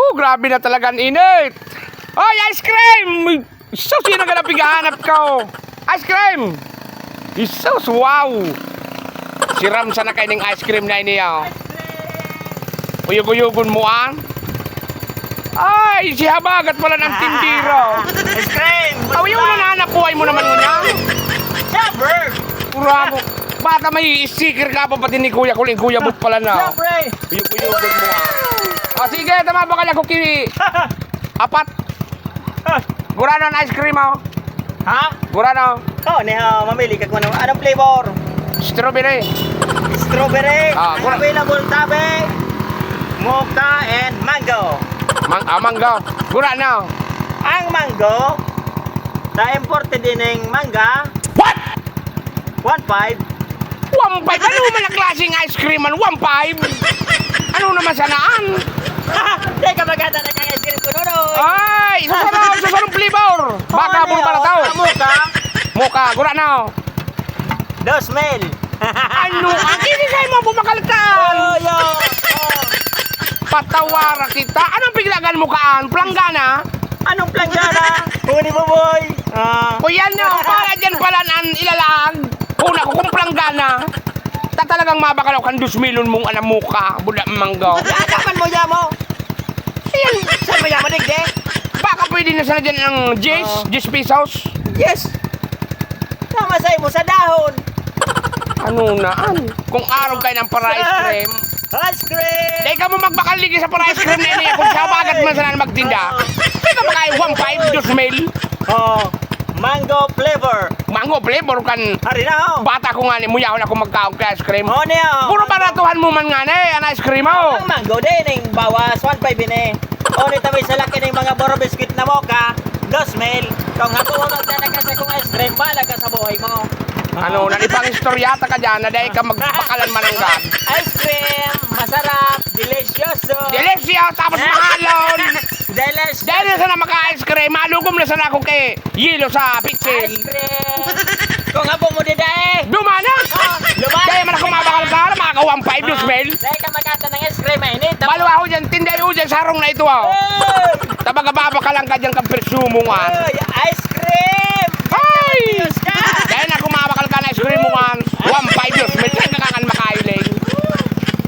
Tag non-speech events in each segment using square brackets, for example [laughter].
Oh, grabe na talaga ang init. Ay, ice cream! So, sino ka na pighahanap ko? Ice cream! Jesus, wow! Si Ram sana kayo ng ice cream na iniya. Uyug-uyugon mo ah. Ay, si Habagat pala ng tindiro. Ice cream! Aw, yung nananap buhay mo naman ngunya. Siyempre! Bravo. Bata may sticker ka pa pati ni Kuya Kuling Kuya But pala na. Siyempre! Uyug-uyugon sige, tama ba kaya kuki? [laughs] Apat. Gurano ang ice cream oh. ha? Gurano. Oh, niya, mamili ka kung anong, anong flavor? Strawberry. Strawberry, Ah, ang wala. available tabi, mocha and mango. Mang ah, mangga. Gurano. Ang mango, na imported din ng manga, What? 1.5. One five. Ano man ang klaseng ice cream man? One five. [laughs] Ano naman sanaan? Hindi ka maganda na cream ko noon. Ay, susarap, susarap flavor. Baka Oh, ano, para tao. Mocha, Muka, gurano. dos mil. [laughs] Ano? Ang inisay mo bumakalatan. Oh, yo. Oh. Patawara kita. Anong biglagan mo kaan? Planggana? Anong planggana? Huni mo, boy. Ah. O yan na, para dyan pala nan ilalag. Una ko kung planggana. Ta talagang mabakalaw kan dus milyon mong anam muka. Bula manggaw. [laughs] Yagapan mo, yamo. Ayan. Saan mo yamo, digde? Baka pwede na sana dyan ng Oo. 10 pesos. Yes. Namasay mo sa dahon. Ano naan? Kung araw kayo ng para ice cream, Ice cream. Dahil ka mo magbakaligi sa para ice cream na ini. Kung siya bagat man sana magtinda. Di ka makain 1.5 dos mil. Oh, mango flavor. Mango flavor kan. Hari na, oh. Bata ko nga ni muyaw na kung magkaong ka ice cream. Oh, niya. Puro baratuhan mo man nga na eh, ang ice cream mo. Ang mango din, yung bawas, 1.5 din eh. O, nito may sa laki ng mga boro biscuit na mocha, 2 mil. Kung hako mo magdalaga sa kong ice cream, bahala ka sa buhay mo. Ano, nanipang istoryata ka dyan na dahil ka magpakalan mananggan. [laughs] Ice cream, masarap, delicioso. Delicious, tapos [laughs] mahalon. Delicious. Dahil na sana maka-ice cream, malugom na sana ako kay Yelo sa Ice pitsil. cream. Kung hako mo din eh. Dumana! Oh, lumana. Dahil man ako mabakal ka, makaka 1.5 dos mil. Dahil ka magkata ng ice cream, eh. Init. Balo ako dyan, tinday ko dyan, sarong na ito ah. Hey! Tabaga ka lang ka dyan ka persumo nga. Ay, ice cream! Ay! Ka! Dahil na kumabakal ka na ice cream mo nga, 1.5 dos mil, kaya kakangan makailing.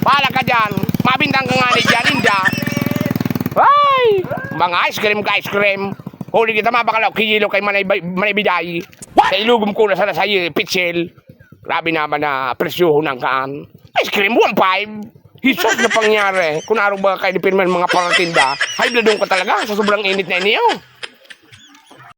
Bahala ka dyan, mabintang ka nga ni dyan, inda. Mga ice cream ka ice cream. Huli kita mabakalaw, kiyilo kay manay, manay biday. Sa ilugom ko na sana sa pitsil. Grabe naman na presyoho ng kaan. Ice cream, 1.5. Hisos na pangyari. Kung araw ba kayo ni Pirman mga paratinda, high blood ka talaga sa sobrang init na iniyo.